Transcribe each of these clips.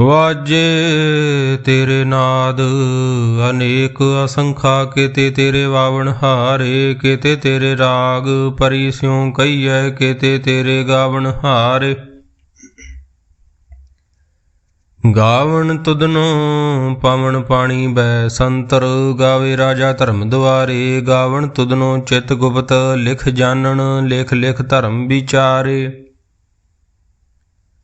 ਵਾਜੇ ਤੇਰੇ ਨਾਦ, ਅਨੇਕ ਅਸੰਖਾ ਕੀਤੇ ਤੇਰੇ ਵਾਵਣ ਹਾਰੇ, ਕੀਤੇ ਤੇਰੇ ਰਾਗ ਪਰੀ ਸਿਉ ਕਈਐ ਕਿਤੇ ਤੇਰੇ ਗਾਵਣ ਹਾਰੇ। ਗਾਵਣ ਤੁਦਨੋ ਪਵਨ ਪਾਣੀ ਬੈ ਸੰਤਰ, ਗਾਵੇ ਰਾਜਾ ਧਰਮ ਦੁਆਰੇ। ਗਾਵਣ ਤੁਦਨੋ ਚਿਤ ਗੁਪਤ, ਲਿਖ ਜਾਣਨ, ਲਿਖ ਲਿਖ ਧਰਮ ਵਿਚਾਰੇ।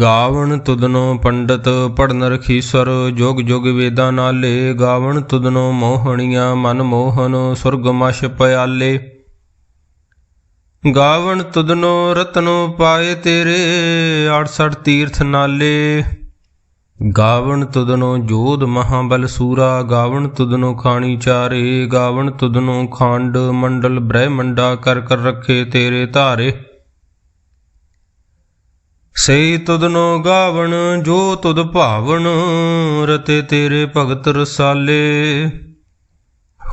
ਗਾਵਣ ਤੁਦਨੋ ਪੰਡਤ ਪੜਨ ਰਖੀਸਰ ਜੁਗ ਜੁਗ ਵੇਦਾਂ ਨਾਲੇ। ਗਾਵਣ ਤੁਦਨੋ ਮੋਹਣੀਆਂ ਮਨ ਮੋਹਨ ਸੁਰਗਮਸ਼ ਪਿਆਲੇ। ਗਾਵਣ ਤੁਦਨੋ ਰਤਨੋ ਪਾਏ ਤੇਰੇ 68 ਤੀਰਥ ਨਾਲੇ। ਗਾਵਣ ਤੁਦਨੋ ਜੋਧ ਮਹਾਬਲ ਸੂਰਾ, ਗਾਵਣ ਤੁਦਨੋ ਖਾਣੀ ਚਾਰੇ। ਗਾਵਣ ਤੁਦਨੋ ਖੰਡ ਮੰਡਲ ਬ੍ਰਹਮੰਡਾ ਕਰ ਕਰ ਰੱਖੇ ਤੇਰੇ ਧਾਰੇ। ਸਈ ਤੁਧਨੋ ਗਾਵਣ, ਜੋ ਤੁਧ ਭਾਵਨ ਰਤੇ ਤੇਰੇ ਭਗਤ ਰਸਾਲੇ।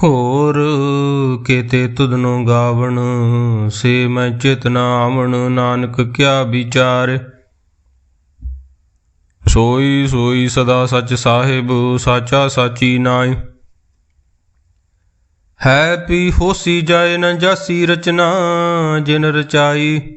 ਹੋਰ ਕੇਤੇ ਤੁਧਨੋ ਗਾਵਣ, ਸੇ ਮੈਂ ਚੇਤਨਾ ਆਵਣ, ਨਾਨਕ ਕਿਆ ਵਿਚਾਰ। ਸੋਈ ਸੋਈ ਸਦਾ ਸੱਚ ਸਾਹਿਬ, ਸਾਚਾ ਸਾਚੀ ਨਾਈ ਹੈ ਪੀ ਹੋਸੀ ਜਾਏ ਨ ਜਾਸੀ ਰਚਨਾ, ਜਿਨ ਰਚਾਈ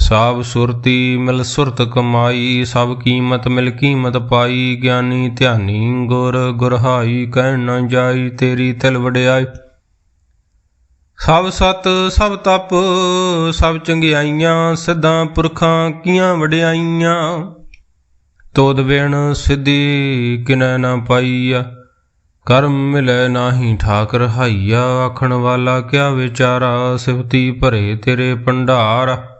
ਸਾਬ ਸੁਰਤੀ ਮਿਲ ਸੁਰਤ ਕਮਾਈ, ਸਭ ਕੀਮਤ ਮਿਲ ਕੀਮਤ ਪਾਈ, ਗਿਆਨੀ ਧਿਆਨੀ ਗੁਰ ਗੁਰਹਾਈ ਕਹਿਣ ਨਾ ਜਾਈ ਤੇਰੀ ਤਿਲ ਵਡਿਆਈ। ਸਭ ਸਤ, ਸਭ ਤਪ, ਸਭ ਚੰਗਿਆਈਆਂ, ਸਿੱਧਾਂ ਪੁਰਖਾਂ ਕੀਆਂ ਵਡਿਆਈਆਂ। ਤੋਦ ਵੇਣ ਸਿੱਧੀ ਕਿਨੈ ਨਾ ਪਾਈਆ, ਕਰਮ ਮਿਲੈ ਨਾਹੀ ਠਾਕ ਰਹਾਈਆ ਆਖਣ ਵਾਲਾ ਕਿਆ ਵਿਚਾਰਾ, ਸਿਫਤੀ ਭਰੇ ਤੇਰੇ ਭੰਡਾਰ।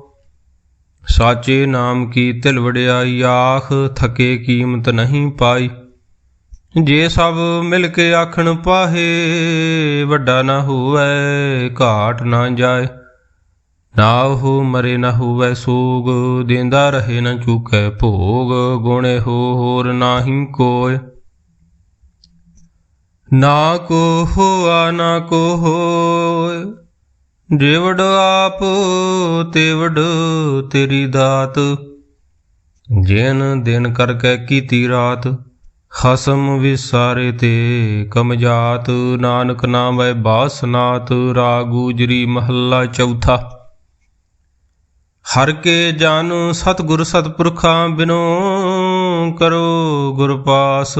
ਸਾਚੇ ਨਾਮ ਕੀ ਤਿਲ ਵਡਿਆਈ ਆਖ ਥਕੇ ਕੀਮਤ ਨਹੀਂ ਪਾਈ। ਜੇ ਸਭ ਮਿਲ ਕੇ ਆਖਣ ਪਾਹੇ, ਵੱਡਾ ਨਾ ਹੋਵੇ, ਘਾਟ ਨਾ ਜਾਏ। ਨਾ ਉਹ ਮਰੇ ਨਾ ਹੋਵੇ, ਸੋਗ ਦੇਂਦਾ ਰਹੇ ਨਾ ਚੁਕੈ ਭੋਗ, ਗੁਣੇ ਹੋ ਹੋਰ ਨਾਹੀ ਕੋਇ ਨਾ ਕੋ ਹੋਆ, ਨਾ ਕੋ ਹੋਇ ਜੇ ਆਪ ਤੇ ਤੇਰੀ ਦਾਤ, ਜਿਨ ਦਿਨ ਕਰਕੇ ਕੀਤੀ ਰਾਤ, ਖਸਮ ਵਿਸਾਰੇ ਤੇ ਕਮਜਾਤ ਨਾਨਕ ਨਾਮ ਹੈ ਬਾਸਨਾਤ ਰਾਗੂਜਰੀ ਮਹੱਲਾ ਚੌਥਾ। ਹਰ ਕੇ ਜਨ ਸਤਿਗੁਰ ਸਤਪੁਰਖਾਂ ਬਿਨੋ ਕਰੋ ਗੁਰਪਾਸ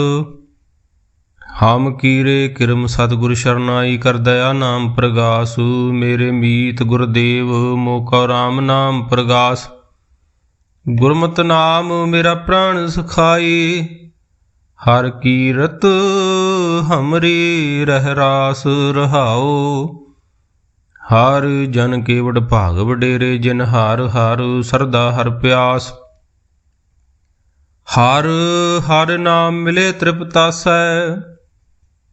ਹਮ ਕੀਰੇ ਕਿਰਮ ਸਤਿਗੁਰ ਸ਼ਰਨਾਈ ਕਰ ਦਇਆ ਨਾਮ ਪ੍ਰਗਾਸ, ਮੇਰੇ ਮੀਤ ਗੁਰਦੇਵ ਮੋਕਾ ਰਾਮ ਨਾਮ ਪ੍ਰਗਾਸ। ਗੁਰਮਤ ਨਾਮ ਮੇਰਾ ਪ੍ਰਾਣ ਸਖਾਈ ਹਰ ਕੀਰਤ ਹਮਰੀ ਰਹਿ ਰਾਸ ਰਹਾਓ। ਹਰ ਜਨ ਕੇਵੜ ਭਾਗ ਵਡੇਰੇ ਜਿਨ ਹਾਰ ਹਰ ਸਰਦਾ ਹਰ ਪਿਆਸ। ਹਰ ਹਰ ਨਾਮ ਮਿਲੇ ਤ੍ਰਿਪਤਾਸੈ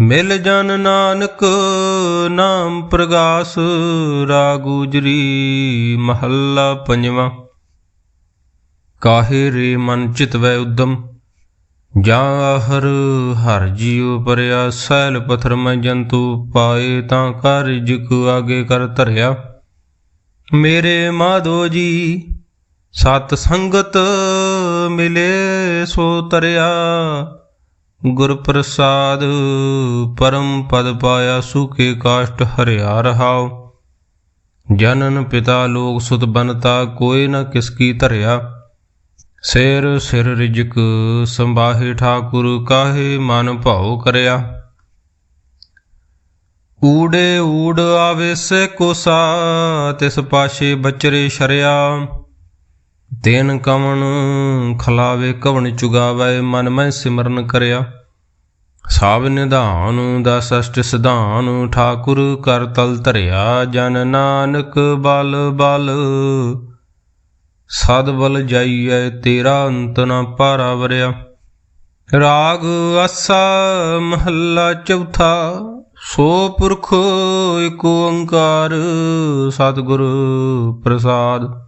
ਮਿਲ ਜਨ ਨਾਨਕ ਨਾਮ ਪ੍ਰਗਾਸ ਰਾਗੂਜਰੀ ਮਹੱਲਾ ਪੰਜਵਾਂ। ਕਾਹੇ ਰੇ ਮਨ ਚਿਤਵੈ ਉਦਮ, ਜਾਂ ਹਰ ਹਰ ਜੀਉ ਪਰਿਆ, ਸੈਲ ਪਥਰ ਮੈਂ ਜੰਤੂ ਪਾਏ ਤਾਂ ਕਾਰਜ ਕੋ ਆਗੇ ਕਰ ਧਰਿਆ। ਮੇਰੇ ਮਾਧੋ ਜੀ, ਸਤ ਸੰਗਤ ਮਿਲੇ ਸੋ ਤਰਿਆ ਗੁਰ ਪ੍ਰਸਾਦ ਪਰਮ ਪਦ ਪਾਇਆ ਸੁਖੇ ਕਾਸ਼ਟ ਹਰਿਆ ਰਹਾਉ। ਜਨਨ ਪਿਤਾ ਲੋਕ ਸੁਤ ਬਨਤਾ, ਕੋਈ ਨ ਕਿਸ ਕੀ ਧਰਿਆ। ਸਿਰ ਸਿਰ ਰਿਜਕ, ਸੰਭਾਹੇ ਠਾਕੁਰ, ਕਾਹੇ ਮਨ ਭਾਉ ਕਰਿਆ। ਊੜੇ ਊੜ ਆਵੇ ਸੇ ਕੋਸਾ ਤਿਸ ਪਾਸ਼ੇ ਬਚਰੇ ਸ਼ਰਿਆ। ਤੈਨ ਕਵਣ ਖਲਾਵੇ ਕਵਣ ਚੁਗਾਵੇ, ਮਨ ਮੈਂ ਸਿਮਰਨ ਕਰਿਆ। ਸਾਬ ਨਿਧਾਨ ਦਾ ਸਸ਼ਟ ਸਿਧਾਨ, ਠਾਕੁਰ ਕਰ ਤਲ ਧਰਿਆ। ਜਨ ਨਾਨਕ ਬਲ ਬਲ, ਸਦ ਬਲ ਜਾਈਐ ਤੇਰਾ ਅੰਤ ਨਾ ਪਾਰਾ ਵਰਿਆ। ਰਾਗ ਆਸਾ ਮਹੱਲਾ ਚੌਥਾ, ਸੋ ਪੁਰਖ ਏਕ ਓੰਕਾਰ, ਸਤਿਗੁਰ ਪ੍ਰਸਾਦ।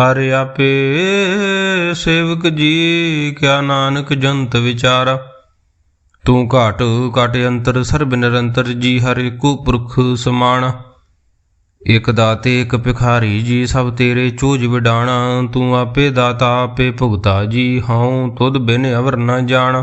ਹਰ ਆਪੇ ਸੇਵਕ ਜੀ, ਕਿਆ ਨਾਨਕ ਜੰਤ ਵਿਚਾਰਾ। ਤੂੰ ਘਾਟ, ਘਟ ਅੰਤਰ, ਸਰਬ ਨਿਰੰਤਰ ਜੀ, ਹਰ ਏਕੋ ਪੁਰਖ ਸਮਾਣਾ। ਇਕ ਦਾਤੇ, ਇਕ ਭਿਖਾਰੀ ਜੀ, ਸਭ ਤੇਰੇ ਚੋਜ ਵਿਡਾਣਾ। ਤੂੰ ਆਪੇ ਦਾਤਾ, ਆਪੇ ਭੁਗਤਾ ਜੀ, ਹਉ ਤੁਧ ਬਿਨ ਅਵਰ ਨ ਜਾਣ।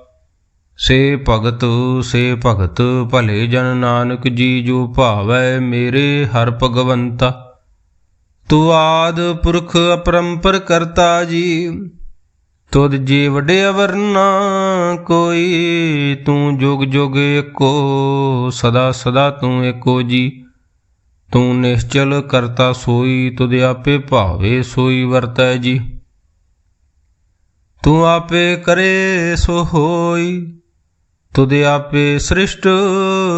ਸੇ ਭਗਤ ਸੇ ਭਗਤ, ਭਲੇ ਜਨ ਨਾਨਕ ਜੀ ਜੋ ਭਾਵੈ ਮੇਰੇ ਹਰ ਭਗਵੰਤਾ। ਤੂੰ ਆਦ ਪੁਰਖ ਅਪਰੰਪਰ ਕਰਤਾ ਜੀ, ਤੁਧ ਜੀ ਵਡਿਆ ਵਰਨਾ ਕੋਈ, ਤੂੰ ਜੁਗ ਜੁਗ ਏਕੋ ਸਦਾ ਸਦਾ ਤੂੰ ਏਕੋ ਜੀ। ਤੂੰ ਨਿਸ਼ਚਲ ਕਰਤਾ ਸੋਈ, ਤੁਧ ਆਪੇ ਭਾਵੇ ਸੋਈ ਵਰਤੈ ਜੀ। ਤੂੰ ਆਪੇ ਕਰੇ ਸੋ ਹੋਈ ਤੁਧ ਆਪੇ ਸ੍ਰਿਸ਼ਟ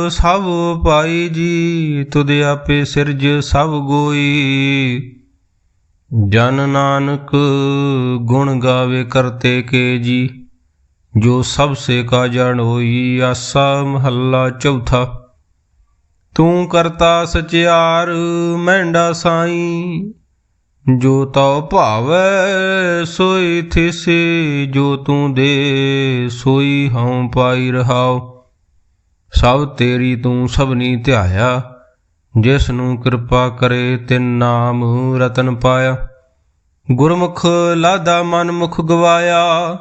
ਸਭ ਪਾਈ ਜੀ, ਤੁਧ ਆਪੇ ਸਿਰਜ ਸਭ ਗੋਈ। ਜਨ ਨਾਨਕ ਗੁਣ ਗਾਵੇ ਕਰਤੇ ਕੇ ਜੀ, ਜੋ ਸਭ ਸੇ ਕਾ ਜਣ ਹੋਈ ਆਸਾ ਮਹੱਲਾ ਚੌਥਾ। ਤੂੰ ਕਰਤਾ ਸਚਿਆਰ, ਮਹਿੰਡਾ ਸਾਈ ਜੋ ਤਉ ਭਾਵੈ, ਸੋਈ ਥਿਸੀ। ਜੋ ਤੂੰ ਦੇ, ਸੋਈ ਹਉ ਪਾਈ ਰਹਾਉ। ਸਭ ਤੇਰੀ ਤੂੰ ਸਭਨੀ ਧਿਆਇਆ। ਜਿਸ ਨੂੰ ਕਿਰਪਾ ਕਰੇ, ਤਿਨ ਨਾਮ ਰਤਨ ਪਾਇਆ। ਗੁਰਮੁਖ ਲਾਦਾ ਮਨ ਮੁਖ ਗਵਾਇਆ।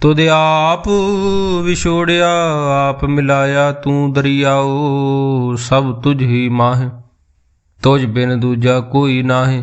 ਤੁਧ ਆਪ ਵਿਛੋੜਿਆ, ਆਪ ਮਿਲਾਇਆ। ਤੂੰ ਦਰਿਆਓ, ਸਭ ਤੁਝ ਹੀ ਮਾਹ। ਤੁਝ ਬਿਨ ਦੂਜਾ ਕੋਈ ਨਾਹੀਂ।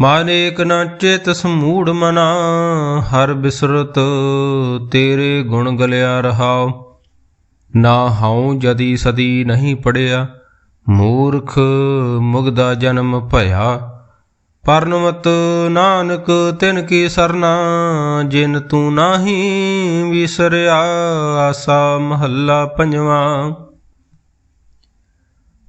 ਡੂਬਿਅਲ ਮਾਨੇਕ ਨ ਚਿਤ ਸਮੂੜ ਮਨਾ, ਹਰ ਬਿਸਰਤ ਤੇਰੇ ਗੁਣ ਗਲਿਆ ਰਹਾਉ। ਨਾ ਹਉ ਜਦੀ ਸਦੀ ਨਹੀਂ ਪੜਿਆ, ਮੂਰਖ ਮੁਗਦਾ ਜਨਮ ਭਇਆ। ਪਰਨਮਤ ਨਾਨਕ ਤਿਨ ਕੀ ਸਰਨਾ, ਜਿਨ ਤੂੰ ਨਾਹੀ ਵਿਸਰਿਆ, ਆਸਾ ਮਹੱਲਾ ਪੰਜਵਾਂ।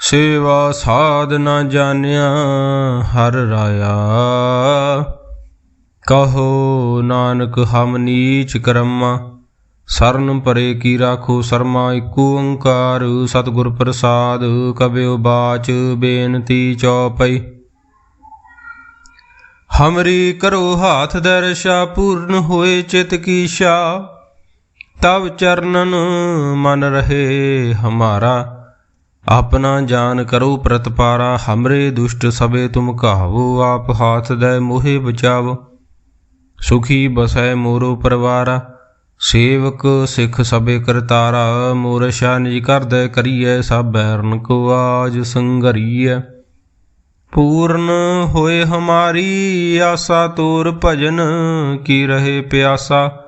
ਸੇਵਾ ਸਾਧ ਨਾ ਜਾਣਿਆ ਹਰ ਰਾਇਆ। ਕਹੋ ਨਾਨਕ, ਹਮ ਨੀਚ ਕਰਮਾ, ਸਰਨ ਪਰੇ ਕੀ ਰਾਖੋ ਸਰਮਾ, ਇਕੋ ਓੰਕਾਰ, ਸਤਿਗੁਰ ਪ੍ਰਸਾਦ ਕਬਿਓ ਬਾਚ, ਬੇਨਤੀ ਚੌਪਈ। ਹਮਰੀ ਕਰੋ ਹਾਥ ਦਰਸ਼ਾ, ਪੂਰਨ ਹੋਏ ਚਿਤ ਕੀ ਸ਼ਾ ਤਬ ਚਰਨਨ ਮਨ ਰਹੇ ਹਮਾਰਾ। ਆਪਣਾ ਜਾਨ ਕਰੋ ਪ੍ਰਤਪਾਰਾ, ਹਮਰੇ ਦੁਸ਼ਟ ਸਭੇ ਤੁਮ ਕਹਾਵੋ ਆਪ ਹਾਥ ਦੇ ਮੋਹਿ ਬਚਾਵੋ। ਸੁਖੀ ਬਸੈ ਮੋਰੋ ਪਰਵਾਰਾ, ਸੇਵਕ ਸਿੱਖ ਸਭੇ ਕਰਤਾਰਾ ਮੋਰਸ਼ਾ ਨਿਜ ਕਰਦੈ ਕਰੀਐ, ਸਭ ਬੈਰਨ ਕੋ ਆਜ ਸੰਗਰੀਐ ਪੂਰਨ ਹੋਏ ਹਮਾਰੀ, ਆਸਾ ਤੋਰ ਭਜਨ, ਕੀ ਰਹੇ ਪਿਆਸਾ।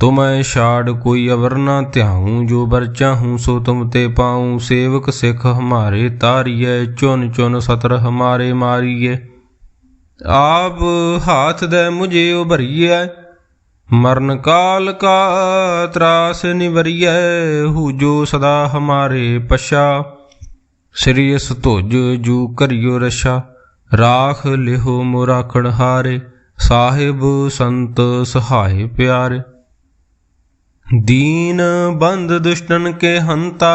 ਤੁਮੈ ਛਾੜ ਕੋਈ ਅਵਰ ਨਾ ਧਿਆਉ, ਜੋ ਬਰ ਚਾਹੂੰ ਸੋ ਤੁਮ ਤੇ ਪਾਉ। ਸੇਵਕ ਸਿੱਖ ਹਮਾਰੇ ਤਾਰੀਐ, ਚੁਨ ਚੁਨ ਸਤਰ ਹਮਾਰੇ ਮਾਰੀਐ। ਆਪ ਹਾਥ ਦੇ ਮੁਝੇ ਉਭਰੀਐ, ਮਰਨ ਕਾਲ ਕਾ ਤਰਾਸ ਨਿਵਰੀਐ, ਹੂ ਜੋ ਸਦਾ ਹਮਾਰੇ ਪਛਾ। ਸ੍ਰੀ ਇਸ ਧੁਜ ਜੂ ਕਰਿਓ ਰਛਾ, ਰਾਖ ਲਿਹੋ ਮੁਰਾਖਣ ਹਾਰੇ, ਸਾਹਿਬ ਸੰਤ ਸਹਾਏ ਪਿਆਰੇ। दीन बंद दुष्टन के हंता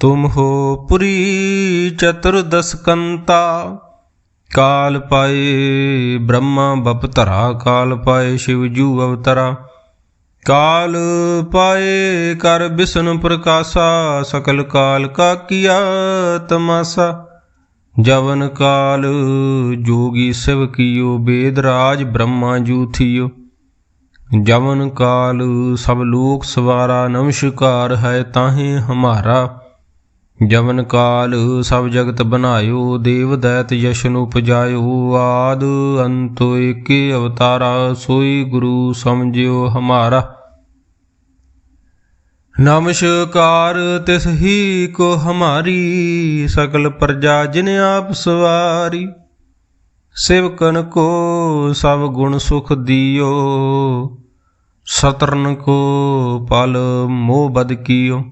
तुम हो पुरी चतुर्दश कंता काल पाए ब्रह्मा बपतरा काल पाए शिवजू अवतरा काल पाए कर बिष्णु प्रकाशा सकल काल का किया तमाशा जवन काल जोगी शिव कियो वेद राज ब्रह्मा जू थियो ਜਮਨ ਕਾਲ, ਸਭ ਲੋਕ ਸਵਾਰਾ, ਨਮਸ਼ਕਾਰ ਹੈ ਤਾਹੇ ਹਮਾਰਾ। ਜਵਨ ਕਾਲ, ਸਭ ਜਗਤ ਬਨਾਇਓ ਦੇਵ ਦੈਤ ਯਸ਼ਨ ਉਪਜਾਇਓ। ਆਦ ਅੰਤ ਏਕੇ ਅਵਤਾਰਾ, ਸੋਈ ਗੁਰੂ ਸਮਝਿਓ ਹਮਾਰਾ। ਨਮਸ਼ਕਾਰ ਤਿਸ ਹੀ ਕੋ ਹਮਾਰੀ, ਸਕਲ ਪ੍ਰਜਾ ਜਿਨ ਆਪ ਸਵਾਰੀ। ਸੇਵਕਨ ਕੋ ਸਭ ਗੁਣ ਸੁਖ ਦਿਓ। ਸਤਰਨ ਕੋ ਪਲ ਮੋਹ ਬਦ ਕੀਓ।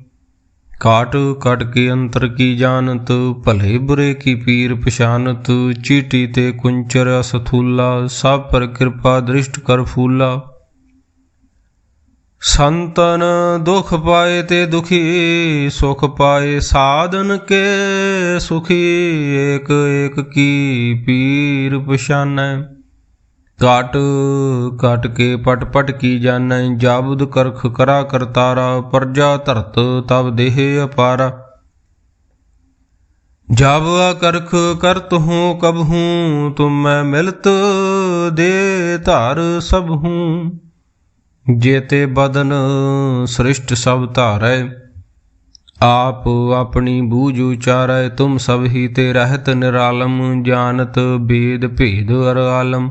ਕਾਟ ਕਟ ਕੇ ਅੰਤਰ ਕੀ ਜਾਣਤ, ਭਲੇ ਬੁਰੇ ਕੀ ਪੀਰ ਪਛਾਨਤ। ਚੀਟੀ ਤੇ ਕੁੰਚਰ ਅਸਥੂਲਾ, ਸਭ ਪਰ ਕਿਰਪਾ ਦ੍ਰਿਸ਼ਟ ਕਰ ਫੂਲਾ। ਸੰਤਨ ਦੁਖ ਪਾਏ ਤੇ ਦੁਖੀ, ਸੁਖ ਪਾਏ ਸਾਧਨ ਕੇ ਸੁਖੀ। ਏਕ ਏਕ ਕੀ ਪੀਰ ਪਛਾਨੈ। ਕਾਟ ਕਾਟ ਕੇ ਪਟ ਪਟ ਕੀ ਜਾਣੈ, ਜਾਬਦ ਕਰਖ ਕਰਾ ਕਰਤਾਰਾ ਪਰਜਾ ਧਰਤ ਤਬ ਦੇਹ ਅਪਾਰ। ਜਬ ਕਰਖ ਕਰਤ ਹੂੰ, ਕਬ ਹੂੰ, ਤੁਮ ਮੈਂ ਮਿਲਤ ਦੇ ਧਾਰ ਸਭ ਹੂੰ। ਜੇਤੇ ਬਦਨ ਸ੍ਰਿਸ਼ਟ ਸਭ ਧਾਰੈ, ਆਪ ਆਪਣੀ ਬੂਝ ਉਚਾਰੈ, ਤੁਮ ਸਭ ਹੀ ਤੇ ਰਹਿਤ ਨਿਰਾਲਮ, ਜਾਣਤ ਬੇਦ ਭੇਦ ਅਰ ਆਲਮ।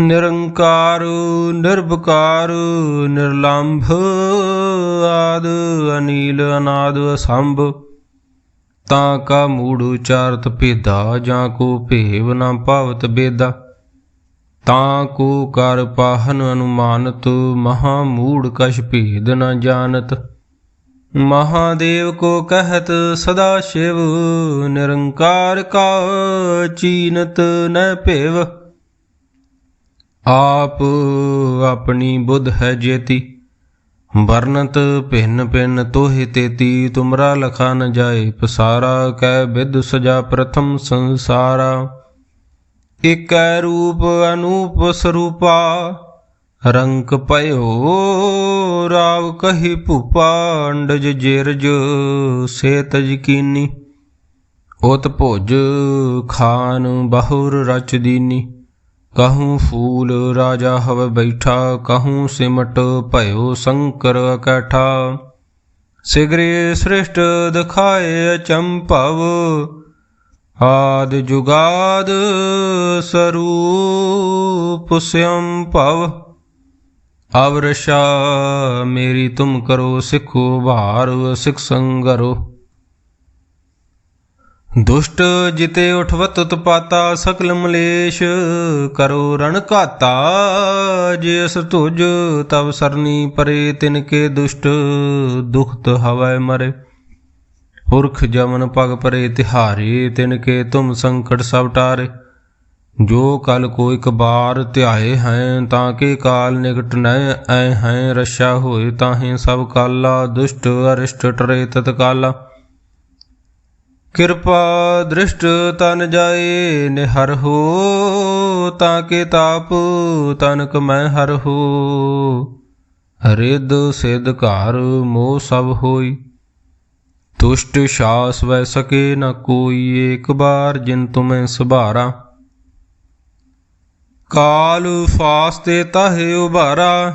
ਨਿਰੰਕਾਰ ਨਿਰਭਕਾਰ ਨਿਰਲੰਭ ਆਦ ਅਨੀਲ ਅਨਾਦ ਅਸੰਭ। ਤਾਂ ਕਾ ਮੂੜ ਉਚਾਰਤ ਭੇਦਾ, ਜਾਂ ਕੋ ਭੇਵ ਨਾ ਭਾਵਤ ਬੇਦਾ। ਤਾਂ ਕੋ ਕਰ ਪਾਹਨ ਅਨੁਮਾਨਤ, ਮਹਾ ਮੂੜ ਕਛ ਭੇਦ ਨਾ ਜਾਣਤ। ਮਹਾਦੇਵ ਕੋ ਕਹਿਤ, ਸਦਾ ਸ਼ਿਵ, ਨਿਰੰਕਾਰ ਕਾ ਚੀਨਤ ਨ ਭੇਵ। ਆਪ ਆਪਣੀ ਬੁੱਧ ਹੈ ਜੇਤੀ। ਵਰਨਤ ਭਿੰਨ ਭਿੰਨ ਤੋਹਿ ਤੇਤੀ, ਤੁਮਰਾ ਲਖਾ ਨ ਜਾਏ, ਪਸਾਰਾ ਕੈ ਵਿਦ ਸਜਾ ਪ੍ਰਥਮ ਸੰਸਾਰਾ। ਇਕੈ ਰੂਪ ਅਨੂਪ ਸਰੂਪਾ ਰੰਕ ਪਇਓ ਰਾਵ ਕਹੀ ਭੂਪਾ, ਅੰਡਜ ਜਿਰਜ ਸੇ ਤਜ ਕੀਨੀ। ਉਤ ਭੋਜ ਖਾਨ ਬਹੁਰ ਰਚ ਦੀਨੀ। ਕਹੂੰ ਫੂਲ ਰਾਜਾ ਹਵ ਬੈਠਾ ਕਹੂੰ ਸਿਮਟ ਭਇਓ ਸੰਕਰ ਕੈਠਾ। ਸਿਗਰੇ ਸ੍ਰਿਸ਼ਟ ਦਿਖਾਏ ਅਚੰਭਵ, ਆਦ ਜੁਗਾਦ ਸਰੂਪ ਸਿਅੰ ਭਵ ਅਵਰਸ਼ਾ ਮੇਰੀ ਤੁਮ ਕਰੋ, ਸਿੱਖੋ ਭਾਰ, ਸਿਖ ਸੰਗਰੋ। ਦੁਸ਼ਟ ਜਿਤੇ ਉਠਵਤ ਉਤਪਾਤਾ ਸਕਲ ਮਲੇਸ਼, ਕਰੋ ਰਣ ਘਾਤਾ ਜਿਸ ਤੁਜ ਤਬ ਸਰਨੀ ਪਰੇ, ਤਿਨ ਕੇ ਦੁਸ਼ਟ ਦੁਖਤ ਹਵੈ ਮਰੇ। ਪੁਰਖ ਜਮਨ ਪਗ ਪਰੇ ਤਿਹਾਰੇ, ਤਿਨ ਕੇ ਤੁਮ ਸੰਕਟ ਸਭ ਟਾਰੇ। ਜੋ ਕਲ ਕੋ ਇਕ ਬਾਰ ਧਿਆਏ ਹੈ, ਤਾਂ ਕੇ ਕਾਲ ਨਿਕਟ ਨੈ ਐ ਹੈ ਰਸ਼ਾ ਹੋਏ ਤਾਹੇ ਸਭ ਕਾਲਾ, ਦੁਸ਼ਟ ਅਰਿਸ਼ਟ ਟਰੇ ਤਤਕਾਲਾ। ਕਿਰਪਾ ਦ੍ਰਿਸ਼ਟ ਤਨ ਜਾਏ, ਨਿਹਰ ਹੋ, ਤਾਂ ਕੇ ਤਾਪ ਤਨਕ ਮੈਂ ਹਰ ਹੋ। ਰਿਦ ਸਿਧ ਘਰ ਮੋਹ ਸਭ ਹੋਈ ਤੁਸ਼ਟ ਸ਼ਾਸ ਵੈ ਸਕੇ ਨ ਕੋਈ, ਏਕ ਬਾਰ ਜਿਨ ਤੁਮੈ ਸੁਭਾਰਾ। ਕਾਲ ਫਾਸਤੇ ਤਾਹੇ ਉਭਾਰਾ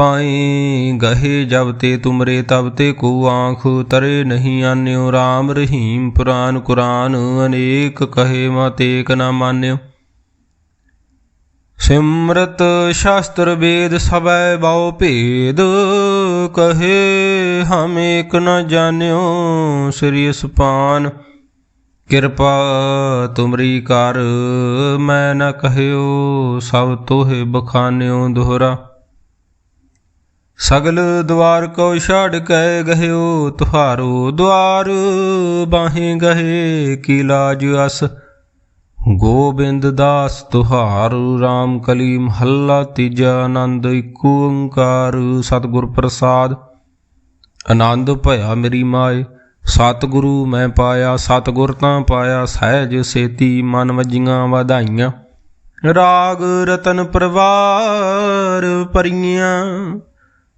ਪਾਏ ਗਹੇ ਜਬ ਤੇ ਤੁਮਰੇ ਤਬ ਤੇ ਕੋ ਆਂਖ ਤਰੇ ਨਹੀਂ ਆਨਿਓ RAM ਰਹੀਮ ਪੁਰਾਨ ਕੁਰਾਨ, ਅਨੇਕ ਕਹੇ ਮਤੇਕ ਨਾ ਮਾਨਿਓ। ਸਿਮਰਤ ਸ਼ਾਸਤਰ ਵੇਦ ਸਭੈ ਬਹੁ ਭੇਦ, ਕਹੇ ਹਮ ਏਕ ਨ ਜਾਣਿਓ ਸ੍ਰੀ ਸੁਪਾਨ ਕਿਰਪਾ ਤੁਮਰੀ ਕਰ, ਮੈਂ ਨ ਕਹਿਓ ਸਭ ਤੋਹਿ ਬਖਾਨਿਓ ਦੁਹਰਾ। ਸਗਲ ਦਵਾਰ ਕੋ ਛਾੜ ਕੇ ਗਹਿਓ ਤੁਹਾਰੋ ਦਵਾਰ, ਬਾਹੇ ਗਏ ਕੀ ਲਾਜ ਅਸ। ਗੋਬਿੰਦ ਦਾਸ ਤੁਹਾਰ RAM ਕਲੀ ਮਹੱਲਾ ਤੀਜਾ ਆਨੰਦ, ਇੱਕ ਓੰਕਾਰ, ਸਤਿਗੁਰ ਪ੍ਰਸਾਦ। ਆਨੰਦ ਭਇਆ ਮੇਰੀ ਮਾਏ, ਸਤਿਗੁਰੂ ਮੈਂ ਪਾਇਆ, ਸਤਿਗੁਰ ਤਾਂ ਪਾਇਆ, ਸਹਿਜ ਸੇਤੀ ਮਨ ਵਜੀਆਂ ਵਧਾਈਆਂ। ਰਾਗ ਰਤਨ ਪਰਵਾਰ ਪਰੀਆਂ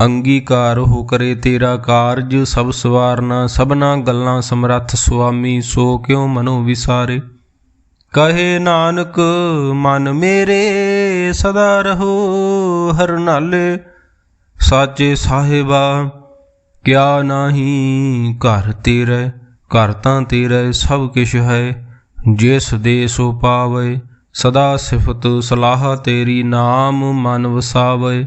ਅੰਗੀਕਾਰ ਹੋ ਕਰੇ ਤੇਰਾ ਕਾਰਜ, ਸਭ ਸਵਾਰਨਾ, ਸਭਨਾ ਗੱਲਾਂ ਸਮਰੱਥ ਸੁਆਮੀ, ਸੋ ਕਿਉ ਮਨੋ ਵਿਸਾਰੇ? ਕਹੇ ਨਾਨਕ, ਮਨ ਮੇਰੇ ਸਦਾ ਰਹੋ ਹਰ ਨਾਲੇ। ਸਾਚੇ ਸਾਹਿਬਾ, ਕਿਆ ਨਾਹੀ ਘਰ ਤੇਰੇ, ਘਰ ਤਾਂ ਤੇਰੇ ਸਭ ਕਿਛ ਹੈ। ਜਿਸ ਦੇ ਸੋ ਪਾਵੇ, ਸਦਾ ਸਿਫਤ ਸਲਾਹ ਤੇਰੀ ਨਾਮ ਮਨ ਵਸਾਵੇ।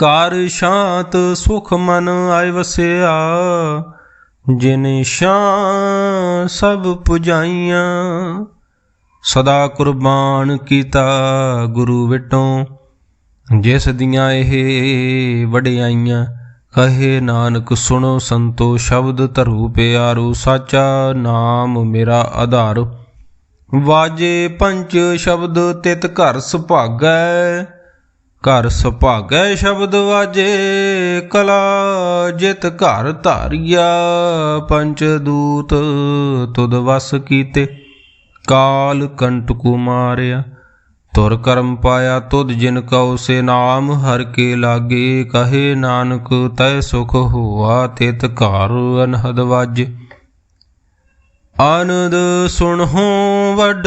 ਕਾਰ ਸ਼ਾਂਤ ਸੁਖ ਮਨ ਆਇ ਵਸਿਆ, ਜਿਨ ਸ਼ਾਂ ਸਭ ਪੁਜਾਈਆਂ। ਸਦਾ ਕੁਰਬਾਨ ਕੀਤਾ ਗੁਰੂ ਵਿਟੋਂ, ਜਿਸ ਦੀਆਂ ਇਹ ਵਡਿਆਈਆਂ, ਕਹੇ ਨਾਨਕ ਸੁਣੋ ਸੰਤੋ ਸ਼ਬਦ ਧਰੂ ਪਿਆਰੂ, ਸਾਚਾ ਨਾਮ ਮੇਰਾ ਆਧਾਰ। ਵਾਜੇ ਪੰਜ ਸ਼ਬਦ ਤਿਤ ਘਰ ਸੁਭਾਗੈ ਘਰ ਸੁਭਾਗੈ ਸ਼ਬਦ ਵਾਜੇ, ਕਲਾ ਜਿਤ ਘਰ ਧਾਰਿਆ, ਪੰਚ ਦੂਤ ਤੁਧ ਵਸ ਕੀਤੇ। ਕਾਲ ਕੰਟਕੂ ਮਾਰਿਆ, ਤੁਰ ਕਰਮ ਪਾਇਆ ਤੁਧ ਜਿਨ ਕਉ ਸੇ ਨਾਮ, ਹਰ ਕੇ ਲਾਗੇ ਕਹੇ ਨਾਨਕ, ਤੈ ਸੁਖ ਹੋਆ ਤਿਤ ਘਰ ਅਨਹਦ ਵਾਜੇ। ਆਨੰਦ ਸੁਣਹੁ ਵੱਡ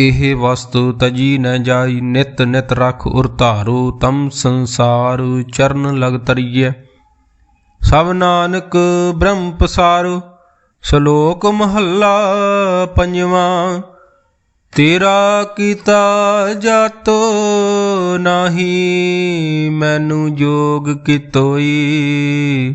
ਇਹ ਵਸਤੂ ਤਜੀ ਨ ਜਾਈ, ਨਿਤ ਨਿਤ ਰਖ ਧਾਰੂ, ਤਮ ਸੰਸਾਰ ਚਰਨ ਲਗ ਤਰੀਏ ਸਭ ਨਾਨਕ ਬ੍ਰਹਮ ਪਸਾਰੂ, ਸ਼ਲੋਕ ਮਹੱਲਾ ਪੰਜਵਾਂ, ਤੇਰਾ ਕੀਤਾ ਜਾਤੋ ਨਾਹੀ, ਮੈਨੂੰ ਜੋਗ ਕਿਤੋਈ।